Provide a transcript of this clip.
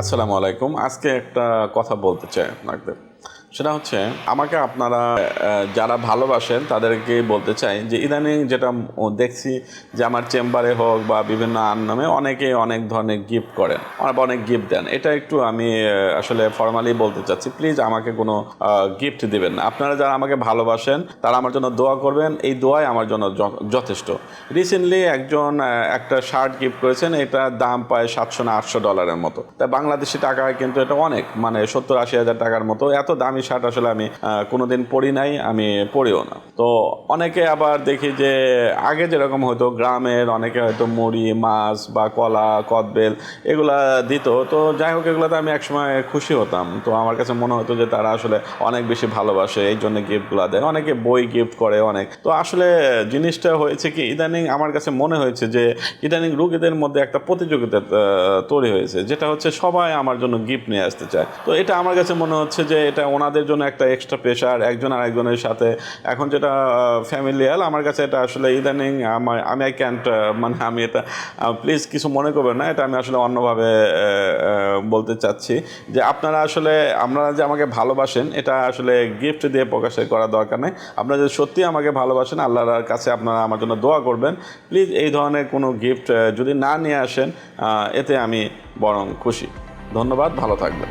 আসসালামু আলাইকুম। আজকে একটা কথা বলতে চাই আপনাদের। সেটা হচ্ছে আমাকে আপনারা যারা ভালোবাসেন তাদেরকে বলতে চাই যে ইদানিং যেটা দেখছি যে আমার চেম্বারে হোক বা বিভিন্ন আর নামে অনেকে অনেক ধরনের গিফট করেন আর অনেক গিফট দেন। এটা একটু আমি আসলে ফর্মালি বলতে চাচ্ছি। প্লিজ আমাকে কোনো গিফট দিবেন না। আপনারা যারা আমাকে ভালোবাসেন, তারা আমার জন্য দোয়া করবেন। এই দোয়াই আমার জন্য যথেষ্ট। রিসেন্টলি একজন একটা শার্ট গিফট করেছেন। এটা দাম পায় সাতশো না আটশো ডলারের মতো। তাই বাংলাদেশি টাকায় কিন্তু এটা অনেক মানে সত্তর আশি হাজার টাকার মতো। এত দামি শার্ট আসলে আমি কোনোদিন পরি নাই, আমি পরিও না। তো অনেকে আবার দেখি যে, আগে যেরকম হতো, গ্রামের অনেকে হয়তো মুড়ি, মাছ বা কলা, কদবেল এগুলা দিত। তো যাই হোক, এগুলোতে আমি একসময় খুশি হতাম। তো আমার কাছে মনে হতো যে, তারা আসলে অনেক বেশি ভালোবাসে, এই জন্য গিফটগুলো দেয়। অনেকে বই গিফট করে অনেক। তো আসলে জিনিসটা হয়েছে কি, ইদানিং আমার কাছে মনে হয়েছে যে, ইদানিং রুগীদের মধ্যে একটা প্রতিযোগিতা তৈরি হয়েছে, যেটা হচ্ছে সবাই আমার জন্য গিফট নিয়ে আসতে চায়। তো এটা আমার কাছে মনে হচ্ছে যে, এটা ওনাদের জন্য একটা এক্সট্রা প্রেশার একজন আরেকজনের সাথে। এখন যেটা ফ্যামিলিয়াল আমার কাছে এটা আসলে ইদানিং আমার, আমি আই ক্যান্ট মানে আমি এটা প্লিজ কিছু মনে করবেন না, এটা আমি আসলে অন্যভাবে বলতে চাচ্ছি যে আপনারা আসলে, আপনারা যে আমাকে ভালোবাসেন, এটা আসলে গিফট দিয়ে প্রকাশ করা দরকার নেই। আপনারা যদি সত্যি আমাকে ভালোবাসেন, আল্লাহর কাছে আপনারা আমার জন্য দোয়া করবেন। প্লিজ এই ধরনের কোনো গিফট যদি না নিয়ে আসেন এতে আমি বরং খুশি। ধন্যবাদ, ভালো থাকবেন।